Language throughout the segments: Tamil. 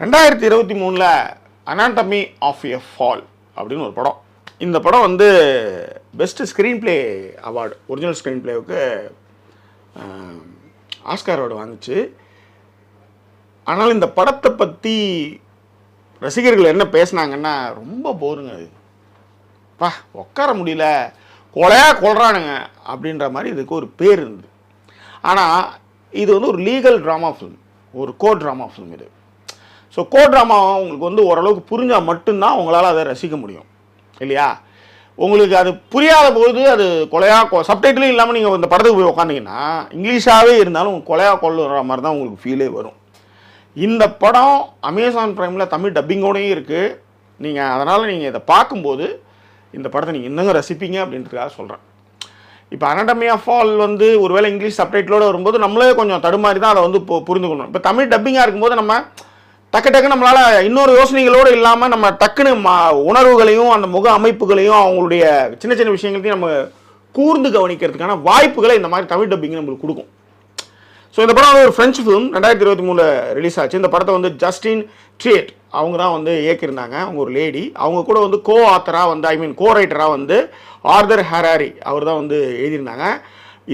ரெண்டாயிரத்தி இருபத்தி மூணில் அனாட்டமி ஆஃப் எ ஃபால் அப்படின்னு ஒரு படம். இந்த படம் வந்து best screen play award original screen ப்ளேவுக்கு Oscar award வாங்கிச்சு. ஆனால் இந்த படத்தை பற்றி ரசிகர்கள் என்ன பேசுனாங்கன்னா ரொம்ப போருங்க அது. பா உட்கார முடியல. கொலையா கொள்றானுங்க அப்படின்ற மாதிரி இதுக்கு ஒரு பேர் இருந்தது. ஆனால் இது வந்து ஒரு லீகல் ட்ராமா ஃபிலிம் ஒரு கோ ட்ராமா ஃபிலிம் இது. ஸோ கோ ட்ராமா உங்களுக்கு வந்து ஓரளவுக்கு புரிஞ்சால் மட்டும்தான் உங்களால் அதை ரசிக்க முடியும். இல்லையா? உங்களுக்கு அது புரியாத போது அது கொலையா சப்டைட்டிலும் இல்லாமல் நீங்கள் இந்த படத்துக்கு போய் உட்காந்தீங்கன்னா இங்கிலீஷாகவே இருந்தாலும் கொலையா கொள்ளுற மாதிரி தான் உங்களுக்கு ஃபீலே வரும். இந்த படம் அமேசான் ப்ரைமில் தமிழ் டப்பிங்கோடையும் இருக்குது நீங்கள் அதனால் நீங்கள் இதை பார்க்கும்போது இந்த படத்தை நீங்கள் இன்னும் ரசிப்பீங்க அப்படின்றதுக்காக சொல்கிறேன் இப்போ அனடமி ஆஃப் ஆல் வந்து ஒருவேளை இங்கிலீஷ் சப்டைட்டிலோடு வரும்போது நம்மளே கொஞ்சம் தடுமாறி தான் அதை வந்து பு- புரிந்துக்கணும் இப்போ தமிழ் டப்பிங்காக இருக்கும்போது நம்ம டக்கு டக்கு நம்மளால் இன்னொரு யோசனைகளோடு இல்லாமல் நம்ம டக்குன்னு மா உணர்வுகளையும் அந்த முக அமைப்புகளையும் அவங்களுடைய சின்ன சின்ன விஷயங்களையும் நம்ம கூர்ந்து கவனிக்கிறதுக்கான வாய்ப்புகளை இந்த மாதிரி தமிழ் டப்பிங் நம்மளுக்கு கொடுக்கும். ஸோ இந்த படம் வந்து ஒரு ஃப்ரெஞ்சு ஃபிலிம் ரெண்டாயிரத்தி இருபத்தி மூணில் ரிலீஸ் ஆச்சு. இந்த படத்தை வந்து ஜஸ்டின் ட்ரியட் அவங்க தான் வந்து இயக்கியிருந்தாங்க. அவங்க ஒரு லேடி அவங்க கூட வந்து கோ ஆத்தராக வந்து ஐ மீன் கோ ரைட்டராக வந்து ஆர்தர் ஹராரி அவர் தான் வந்து எழுதியிருந்தாங்க.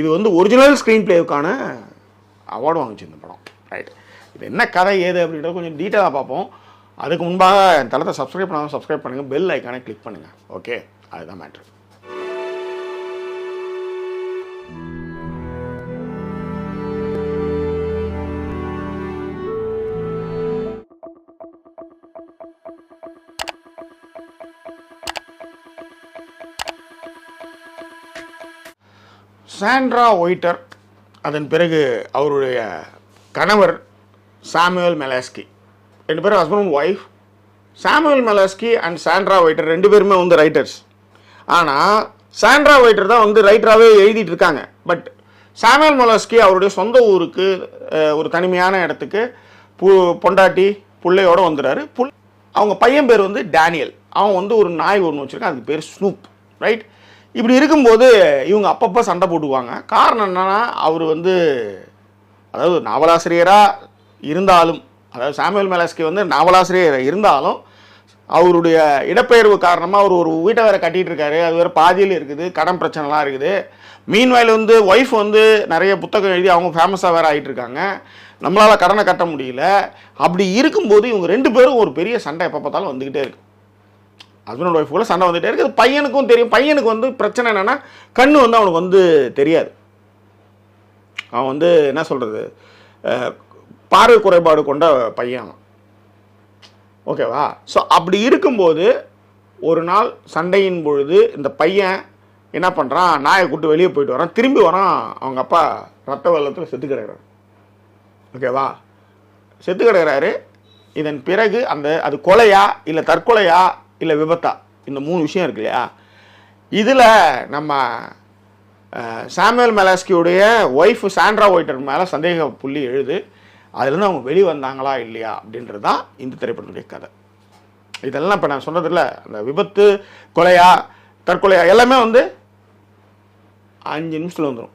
இது வந்து ஒரிஜினல் ஸ்க்ரீன் பிளேவுக்கான அவார்டு வாங்குச்சு இந்த படம். ரைட் இது என்ன கதை ஏது அப்படின்றத கொஞ்சம் டீட்டெயிலாக பார்ப்போம். அதுக்கு முன்பாக என் தளத்தை சப்ஸ்கிரைப் பண்ணாமல் சப்ஸ்கிரைப் பண்ணுங்கள் பெல் ஐக்கானை கிளிக் பண்ணுங்கள் ஓகே அதுதான் மேட்ரு சாண்ட்ரா ஒயிட்டர் அதன் பிறகு அவருடைய கணவர் சாமுவல் மெலாஸ்கி ரெண்டு பேரும் husband and wife Samuel Maleski and Sandra Voyter ரெண்டு பேருமே வந்து ரைட்டர்ஸ் ஆனால் சாண்ட்ரா ஒயிட்டர் தான் வந்து ரைட்டராகவே எழுதிட்டு இருக்காங்க. பட் சாமுவல் மெலாஸ்கி அவருடைய சொந்த ஊருக்கு ஒரு தனிமையான இடத்துக்கு பு பொண்டாட்டி பிள்ளையோடு வந்துடுறாரு. புல் அவங்க பையன் பேர் வந்து டேனியல் அவன் வந்து ஒரு நாய் ஒன்று வச்சுருக்கான். அதுக்கு பேர் ஸ்னூப் ரைட் இப்படி இருக்கும்போது இவங்க அப்பப்போ சண்டை போட்டுக்குவாங்க. காரணம் என்னென்னா அவர் வந்து அதாவது நாவலாசிரியராக இருந்தாலும் அதாவது சாமுவேல் மெலாஸ்கி வந்து நாவலாசிரியர் இருந்தாலும் அவருடைய இடப்பெயர்வு காரணமாக அவர் ஒரு வீட்டை வேற கட்டிகிட்டு இருக்காரு அது வேறு பாதியில் இருக்குது கடன் பிரச்சனைலாம் இருக்குது. மீன்வாயில் வந்து ஒய்ஃப் வந்து நிறைய புத்தகம் எழுதி அவங்க ஃபேமஸாக வேறு ஆகிட்டு இருக்காங்க நம்மளால் கடனை கட்ட முடியல. அப்படி இருக்கும்போது இவங்க ரெண்டு பேரும் ஒரு பெரிய சண்டை எப்போ பார்த்தாலும் வந்துக்கிட்டே இருக்கு. ஹஸ்பண்ட் ஒய்ஃப் கூட சண்டை வந்துட்டே இருக்குது. பையனுக்கும் தெரியும். பையனுக்கு வந்து பிரச்சனை என்னென்னா கண் வந்து அவனுக்கு வந்து தெரியாது. அவன் வந்து என்ன சொல்கிறது பார்வை குறைபாடு கொண்ட பையன் ஓகேவா ஸோ அப்படி இருக்கும்போது ஒரு நாள் சண்டையின் பொழுது இந்த பையன் என்ன பண்ணுறான் நாயை கூட்டு வெளியே போயிட்டு வரான். திரும்பி வரான். அவங்க அப்பா ரத்த வெள்ளத்தில் செத்து கிடக்கிறார். ஓகேவா செத்து கிடக்கிறாரு. இதன் பிறகு அந்த அது கொலையா இல்லை தற்கொலையா இல்லை விபத்தா? இந்த மூணு விஷயம் இருக்கு இல்லையா? இதில் நம்ம சாமுவேல் மெலாஸ்கியுடைய ஒய்ஃப் சாண்ட்ரா ஒயிட்டர் மேலே சந்தேக புள்ளி எழுது. அதுலேருந்து அவங்க வெளியே வந்தாங்களா இல்லையா அப்படின்றது தான் இந்த திரைப்படத்துடைய கதை. இதெல்லாம் இப்போ நான் சொன்னதில்ல அந்த விபத்து கொலையா தற்கொலையா எல்லாமே வந்து அஞ்சு நிமிஷத்தில் வந்துடும்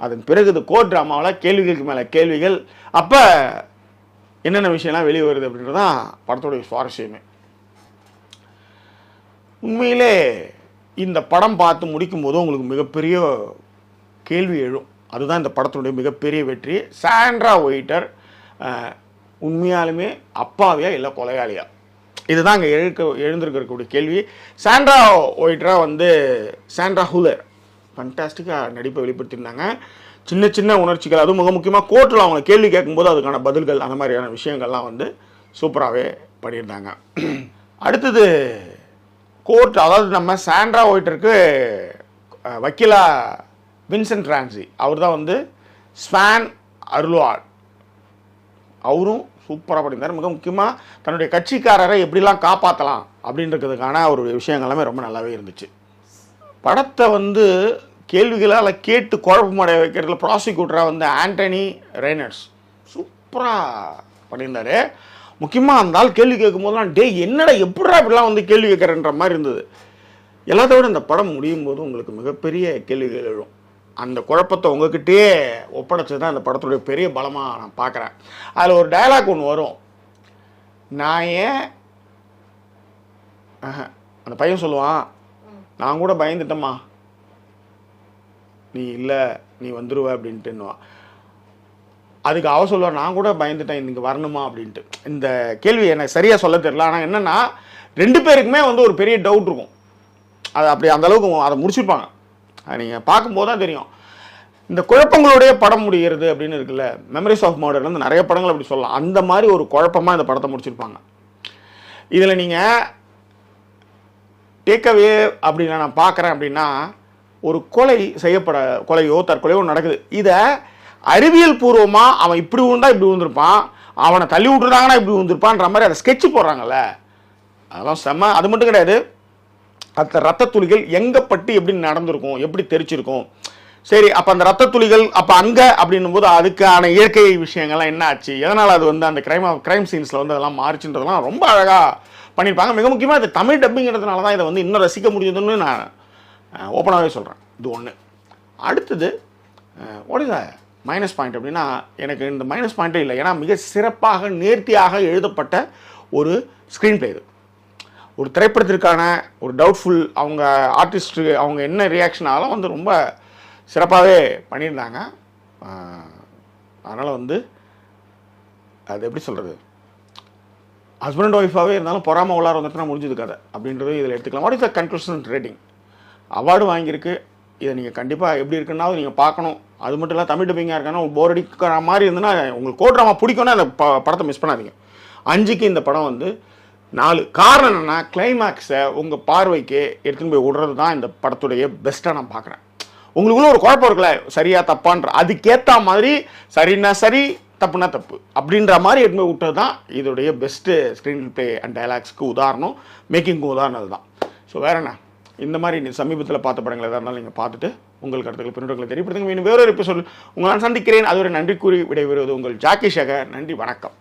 அதன் பிறகு இது கோட் ட்ராமாவில் கேள்விகளுக்கு மேலே கேள்விகள் அப்போ என்னென்ன விஷயம்லாம் வெளியே வருது அப்படின்றது தான் படத்துடைய சுவாரஸ்யமே. உண்மையிலே இந்த படம் பார்த்து முடிக்கும்போது உங்களுக்கு மிகப்பெரிய கேள்வி எழும். அதுதான் இந்த படத்தினுடைய மிகப்பெரிய வெற்றி. சாண்ட்ரா ஒயிட்டர் உண்மையாலுமே அப்பாவியா இல்லை கொலையாளியா? இதுதான் அங்கே எழுக்க எழுந்திருக்கக்கூடிய கேள்வி. சாண்ட்ரா ஒயிட்ரா வந்து சாண்ட்ரா ஹூலர். ஃபண்டாஸ்டிக்காக நடிப்பை வெளிப்படுத்தியிருந்தாங்க. சின்ன சின்ன உணர்ச்சிகள் அதுவும் மிக முக்கியமாக கோர்ட்டில் அவங்க கேள்வி கேட்கும்போது அதுக்கான பதில்கள் அந்த மாதிரியான விஷயங்கள்லாம் வந்து சூப்பராகவே பண்ணியிருந்தாங்க. அடுத்தது கோர்ட் அதாவது நம்ம சாண்ட்ரா ஒயிட்டருக்கு வக்கீலா வின்சென்ட் ரான்சி. அவர் தான் வந்து ஸ்வான் அருள்வாள். அவரும் சூப்பராக பண்ணியிருந்தார். மிக முக்கியமாக தன்னுடைய கட்சிக்காரரை எப்படிலாம் காப்பாற்றலாம் அப்படின்றதுக்கான ஒரு விஷயங்கள் எல்லாமே ரொம்ப நல்லாவே இருந்துச்சு. படத்தை வந்து கேள்விகளால் கேட்டு குழப்பமடைய வைக்கிறதுல ப்ராசிக்யூட்டராக வந்து ஆண்டனி ரெய்னர்ஸ் சூப்பராக பண்ணியிருந்தார். முக்கியமாக அந்த ஆள் கேள்வி கேட்கும்போதெல்லாம் டே என்னடா எப்படிடா இப்படிலாம் வந்து கேள்வி கேட்குறன்ற மாதிரி இருந்தது? எல்லாத்த விட இந்த படம் முடியும் போது உங்களுக்கு மிகப்பெரிய கேள்விகள் எழும். அந்த குழப்பத்தை உங்ககிட்டயே ஒப்படைச்சது தான் இந்த படத்துடைய பெரிய பலமாக நான் பார்க்குறேன். அதில் ஒரு டயலாக் ஒன்று வரும். நான் ஏன் அந்த பையன் சொல்லுவான் நான் கூட பயந்துட்டேம்மா. நீ இல்லை நீ வந்துடுவ அப்படின்ட்டுன்னுவான் அதுக்கு அவ சொல்லுவா நான் கூட பயந்துட்டேன் இன்றைக்கி வரணுமா? அப்படின்ட்டு. இந்த கேள்வி எனக்கு சரியாக சொல்ல தெரியல. ஆனால் என்னென்னா ரெண்டு பேருக்குமே வந்து ஒரு பெரிய டவுட் இருக்கும். அது அப்படி அந்த அளவுக்கு அதை முடிச்சிருப்பாங்க. நீங்கள் பார்க்கும்போது தான் தெரியும். இந்த குழப்பங்களுடைய படம் முடிகிறது அப்படின்னு இருக்குல்ல மெமரிஸ் ஆஃப் மர்டர் வந்து நிறைய படங்கள் அப்படி சொல்லலாம். அந்த மாதிரி ஒரு குழப்பமாக இந்த படத்தை முடிச்சிருப்பாங்க. இதில் நீங்கள் டேக்அவே அப்படின்னு நான் பார்க்குறேன் அப்படின்னா ஒரு கொலை செய்யப்பட கொலையோ தற்கொலையோ நடக்குது. இதை அறிவியல் பூர்வமாக அவன் இப்படி உண்டா இப்படி விழுந்திருப்பான் அவனை தள்ளி விட்டுருந்தாங்கன்னா இப்படி விழுந்திருப்பான்ற மாதிரி அதை ஸ்கெட்ச் போடுறாங்கல்ல. அதெல்லாம் செம்ம அது மட்டும் கிடையாது. அந்த ரத்த துளிகள் எங்கே பட்டு எப்படி நடந்திருக்கும் எப்படி தெரிச்சிருக்கும்? சரி அப்போ அந்த ரத்த துளிகள் அப்போ அங்கே அப்படின்னும் போது அதுக்கான இயற்கை விஷயங்கள்லாம் என்ன ஆச்சு? எதனால் அது வந்து அந்த கிரைம் கிரைம் சீன்ஸில் வந்து அதெல்லாம் மாறிச்சுன்றதெல்லாம் ரொம்ப அழகாக பண்ணியிருப்பாங்க. மிக முக்கியமாக இது தமிழ் டப்பிங்கிறதுனால தான் இதை வந்து இன்னும் ரசிக்க முடியுதுன்னு நான் ஓப்பனாகவே சொல்கிறேன் இது ஒன்று அடுத்தது வாட் இஸ் மைனஸ் பாயிண்ட் அப்படின்னா எனக்கு இந்த மைனஸ் பாயிண்ட்டே இல்லை. ஏன்னா மிக சிறப்பாக நேர்த்தியாக எழுதப்பட்ட ஒரு ஸ்க்ரீன் பிளே இது. ஒரு திரைப்படத்திற்கான ஒரு டவுட்ஃபுல் அவங்க ஆர்டிஸ்ட்டு அவங்க என்ன ரியாக்ஷன் ஆகலாம் வந்து ரொம்ப சிறப்பாகவே பண்ணியிருந்தாங்க. அதனால் வந்து அது எப்படி சொல்கிறது ஹஸ்பண்ட் ஒய்ஃபாகவே இருந்தாலும் பொறாமல் உள்ளார வந்துட்டுனா முடிஞ்சது கதை அப்படின்றது இதில் எடுத்துக்கலாம். What is the conclusion rating award வாங்கியிருக்கு. இதை நீங்கள் கண்டிப்பாக எப்படி இருக்குன்னா நீங்கள் பார்க்கணும். அது மட்டும் இல்லை தமிழ் டப்பிங்காக இருக்கானா போர் அடிக்கிற மாதிரி இருந்ததுன்னா உங்களுக்கு கோட்ராமா பிடிக்கும்னா அந்த ப படத்தை மிஸ் பண்ணாதீங்க. அஞ்சுக்கு இந்த படம் வந்து நாலு காரணம் என்னென்னா கிளைமேக்ஸை உங்கள் பார்வைக்கு எடுத்துன்னு போய் விடுறது தான் இந்த படத்துடைய பெஸ்ட்டாக நான் பார்க்குறேன். உங்களுக்குள்ள ஒரு குழப்பம் இருக்குல்ல சரியா தப்பான்ற. அதுக்கேற்ற மாதிரி சரின்னா சரி தப்புனா தப்பு. அப்படின்ற மாதிரி எடுத்து போய் விட்டது தான் இதோடைய பெஸ்ட்டு ஸ்க்ரீன் பிளே அண்ட் டைலாக்ஸ்க்கு உதாரணம் மேக்கிங்க்கு உதாரணம் அதுதான். ஸோ வேற என்ன? இந்த மாதிரி நீ சமீபத்தில் பார்த்த படங்கள் எதாக இருந்தாலும் நீங்கள் பார்த்துட்டு உங்கள் கருத்துக்கள் பின்னோட்டங்களை தெரியப்படுத்துங்க மீண்டும் வேறொரு எபிசோட் உங்களால் சந்திக்கிறேன். அதுவரை நன்றி கூறி விடைபெறுவது உங்கள் ஜாக்கி ஷேகர். நன்றி வணக்கம்.